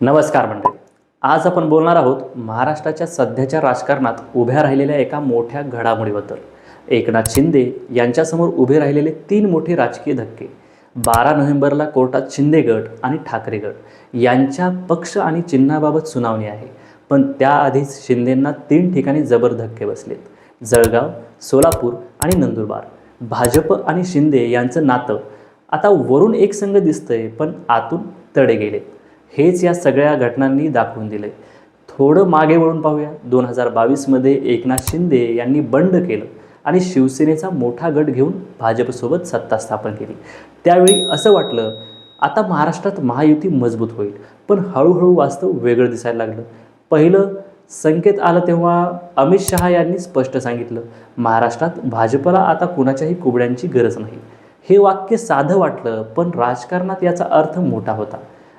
नमस्कार मंडळी. आज आपण बोलणार आहोत महाराष्ट्राच्या सध्याच्या राजकारणात उभ्या राहिलेल्या एका मोठ्या घडामोडीबद्दल. एकनाथ शिंदे यांच्यासमोर उभे राहिलेले तीन मोठे राजकीय धक्के. बारा नोव्हेंबरला कोर्टात शिंदे गट आणि ठाकरे गट. यांच्या पक्ष आणि चिन्हाबाबत सुनावणी आहे. पण त्याआधीच शिंदेंना तीन ठिकाणी जबर धक्के बसलेत. जळगाव सोलापूर आणि नंदुरबार. भाजप आणि शिंदे यांचं नातं आता वरून एक संघ दिसतंय पण आतून तडे गेले हेच या सगळ्या घटनांनी दाखवून दिले थोडं मागे वळून पाहूया. दोन हजार बावीसमध्ये एकनाथ शिंदे यांनी बंड केलं आणि शिवसेनेचा मोठा गट घेऊन भाजपसोबत सत्ता स्थापन केली. त्यावेळी असं वाटलं आता महाराष्ट्रात महायुती मजबूत होईल पण हळूहळू वास्तव वेगळं दिसायला लागलं. पहिलं संकेत आलं तेव्हा अमित शहा यांनी स्पष्ट सांगितलं महाराष्ट्रात भाजपला आता कुणाच्याही कुबड्यांची गरज नाही. हे वाक्य साधं वाटलं पण राजकारणात याचा अर्थ मोठा होता.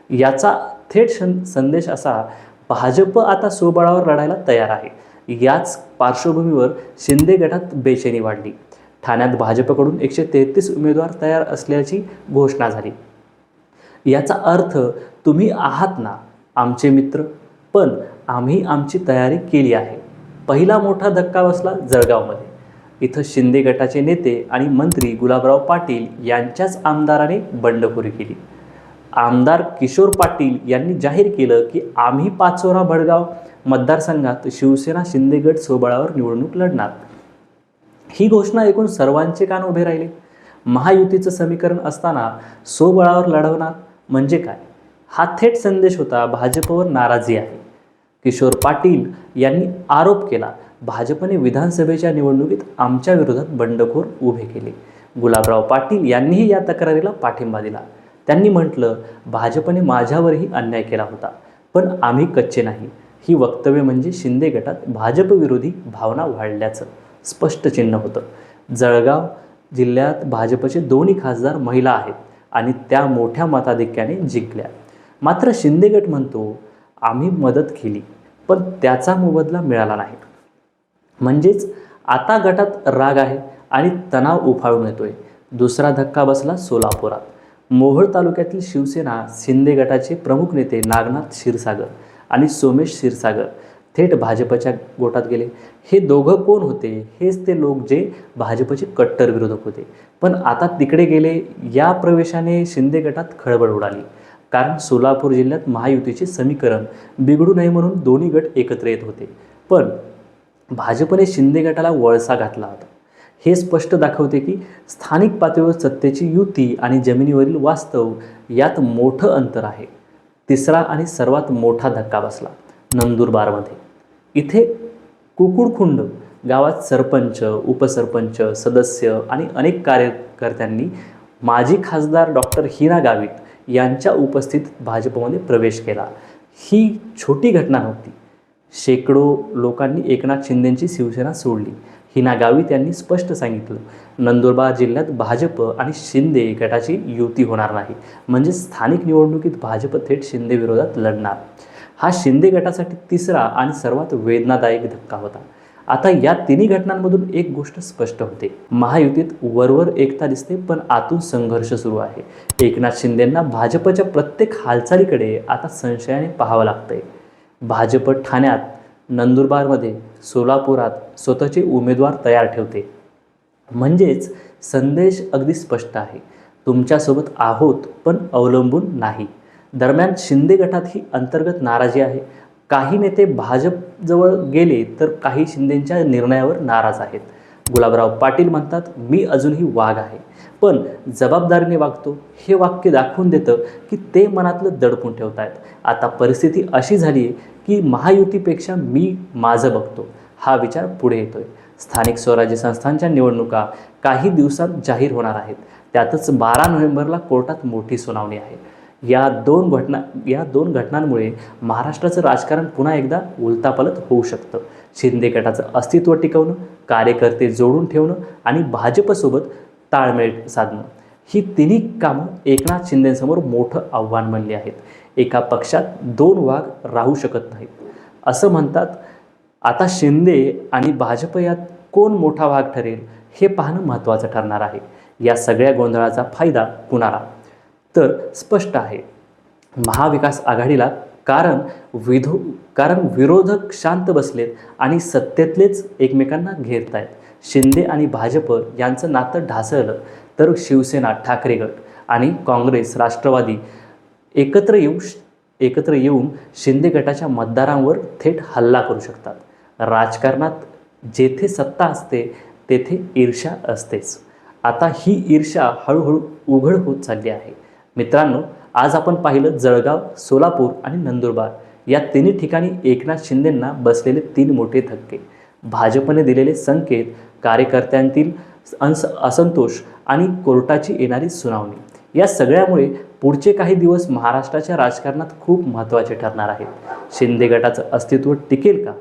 याचा थेट शन संदेश असा भाजप आता स्वबळावर लढायला तयार आहे. याच पार्श्वभूमीवर शिंदे गटात बेचैनी वाढली. ठाण्यात भाजपकडून एकशे तेहतीस उमेदवार तयार असल्याची घोषणा झाली. याचा अर्थ तुम्ही आहात ना आमचे मित्र पण आम्ही आमची तयारी केली आहे. पहिला मोठा धक्का बसला जळगावमध्ये. इथं शिंदे गटाचे नेते आणि मंत्री गुलाबराव पाटील यांच्याच आमदाराने बंडखोरी केली. आमदार किशोर पाटील यांनी जाहीर केलं की आम्ही पाचोरा भडगाव मतदारसंघात शिवसेना शिंदेगड सोबळावर निवडणूक लढणार. ही घोषणा ऐकून सर्वांचे कान उभे राहिले. महायुतीचं समीकरण असताना स्वबळावर लढवणार म्हणजे काय? हा थेट संदेश होता भाजपवर नाराजी आहे. किशोर पाटील यांनी आरोप केला भाजपने विधानसभेच्या निवडणुकीत आमच्या विरोधात बंडखोर उभे केले. गुलाबराव पाटील यांनीही या तक्रारीला पाठिंबा दिला. त्यांनी म्हटलं भाजपने माझ्यावरही अन्याय केला होता पण आम्ही कच्चे नाही. ही वक्तव्य म्हणजे शिंदे गटात भाजपविरोधी भावना वाढल्याचं स्पष्ट चिन्ह होतं. जळगाव जिल्ह्यात भाजपचे दोन्ही खासदार महिला आहेत आणि त्या मोठ्या मताधिक्याने जिंकल्या. मात्र शिंदे गट म्हणतो आम्ही मदत केली पण त्याचा मोबदला मिळाला नाही. म्हणजेच आता गटात राग आहे आणि तणाव उफाळून येतोय. दुसरा धक्का बसला सोलापुरात. मोहोळ तालुक्यातील शिवसेना शिंदे गटाचे प्रमुख नेते नागनाथ क्षीरसागर आणि सोमेश क्षीरसागर थेट भाजपच्या गोटात गेले. हे दोघं कोण होते? हेच ते लोक जे भाजपचे कट्टर विरोधक होते. पण आता तिकडे गेले या प्रवेशाने शिंदे गटात खळबळ उडाली. कारण सोलापूर जिल्ह्यात महायुतीचे समीकरण बिघडू नये म्हणून दोन्ही गट एकत्र येत होते. पण भाजपने शिंदे गटाला वळसा घातला होता. हे स्पष्ट दाखवते की स्थानिक पातळीवर सत्तेची युती आणि जमिनीवरील वास्तव यात मोठं अंतर आहे. तिसरा आणि सर्वात मोठा धक्का बसला नंदुरबारमध्ये. इथे कुकुडखुंड गावात सरपंच उपसरपंच सदस्य आणि अनेक कार्यकर्त्यांनी माजी खासदार डॉक्टर हिना गावित यांच्या उपस्थितीत भाजपमध्ये प्रवेश केला. ही छोटी घटना नव्हती शेकडो लोकांनी एकनाथ शिंदेंची शिवसेना सोडली. हिना गावित यांनी स्पष्ट सांगितलं नंदुरबार जिल्ह्यात भाजप आणि शिंदे गटाची युती होणार नाही म्हणजे स्थानिक निवडणुकीत भाजप थेट शिंदे विरोधात लढणार. हा शिंदे गटासाठी तिसरा आणि सर्वात वेदनादायक धक्का होता. आता या तिन्ही घटनांमधून एक गोष्ट स्पष्ट होते. महायुतीत वरवर एकता दिसते पण आतून संघर्ष सुरू आहे. एकनाथ शिंदेंना भाजपच्या प्रत्येक हालचालीकडे आता संशयाने पाहावं लागतंय. भाजप ठाण्यात नंदुरबारमध्ये सोलापुरात स्वतःचे उमेदवार तयार ठेवते. म्हणजेच संदेश अगदी स्पष्ट आहे. तुमच्यासोबत आहोत पण अवलंबून नाही. दरम्यान शिंदे गटात ही अंतर्गत नाराजी आहे. काही नेते भाजपजवळ गेले तर काही शिंदेंच्या निर्णयावर नाराज आहेत. गुलाबराव पाटील म्हणतात मी अजूनही वाघ आहे. पण जबाबदारीने वागतो. हे वाक्य दाखवून देतं की ते मनातलं दडपून ठेवतायत. आता परिस्थिती अशी झाली आहे की महायुतीपेक्षा मी माझं बघतो. हा विचार पुढे येतोय. स्थानिक स्वराज्य संस्थांच्या निवडणुका काही दिवसात जाहीर होणार आहेत. त्यातच बारा नोव्हेंबरला कोर्टात मोठी सुनावणी आहे. या दोन घटना या दोन घटनांमुळे महाराष्ट्राचं राजकारण पुन्हा एकदा उलतापलत होऊ शकतं. शिंदे गटाचं अस्तित्व टिकवणं कार्यकर्ते जोडून ठेवणं आणि भाजपसोबत ताळमेळ साधणं. ही तिन्ही कामं एकनाथ शिंदेसमोर मोठं आव्हान बनली आहेत. एका पक्षात दोन वाघ राहू शकत नाहीत. असं म्हणतात आता शिंदे आणि भाजप यात कोण मोठा भाग ठरेल हे पाहणं महत्त्वाचं ठरणार आहे. या सगळ्या गोंधळाचा फायदा कुणाला? तर स्पष्ट आहे महाविकास आघाडीला कारण विधो कारण विरोधक शांत बसलेत आणि सत्तेतलेच एकमेकांना घेरत आहेत शिंदे आणि भाजप यांचं नातं ढासळलं तर शिवसेना ठाकरे गट आणि काँग्रेस राष्ट्रवादी एकत्र येऊ एकत्र येऊन शिंदे गटाच्या मतदारांवर थेट हल्ला करू शकतात. राजकारणात जेथे सत्ता असते तेथे ईर्ष्या असतेच. आता ही ईर्ष्या हळूहळू उघड होत चालली आहे. मित्रांनो आज आपण पाहिलं जळगाव सोलापूर आणि नंदुरबार. या तिन्ही ठिकाणी एकनाथ शिंदेंना बसलेले तीन मोठे धक्के. भाजपने दिलेले संकेत कार्यकर्त्यांतील अंस असंतोष आणि कोर्टाची येणारी सुनावणी. या सगळ्यामुळे पुढचे काही दिवस महाराष्ट्राच्या राजकारणात खूप महत्त्वाचे ठरणार आहेत. शिंदे गटाचं अस्तित्व टिकेल का?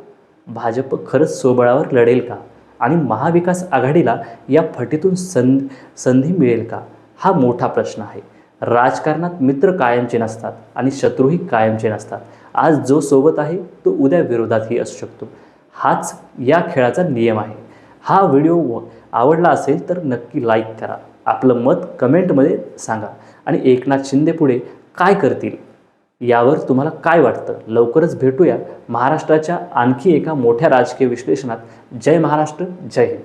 भाजप खरंच सोबळावर लढेल का? आणि महाविकास आघाडीला या फटीतून संध संधी मिळेल का? हा मोठा प्रश्न आहे. राजकारणात मित्र कायमचे नसतात आणि शत्रूही कायमचे नसतात. आज जो सोबत आहे तो उद्या विरोधातही असू शकतो. हाच या खेळाचा नियम आहे. हा व्हिडिओ आवडला असेल तर नक्की लाईक करा. आपलं मत कमेंटमध्ये सांगा. आणि एकनाथ शिंदे पुढे काय करतील? यावर तुम्हाला काय वाटतं? लवकरच भेटूया महाराष्ट्राच्या आणखी एका मोठ्या राजकीय विश्लेषणात. जय महाराष्ट्र जय हिंद.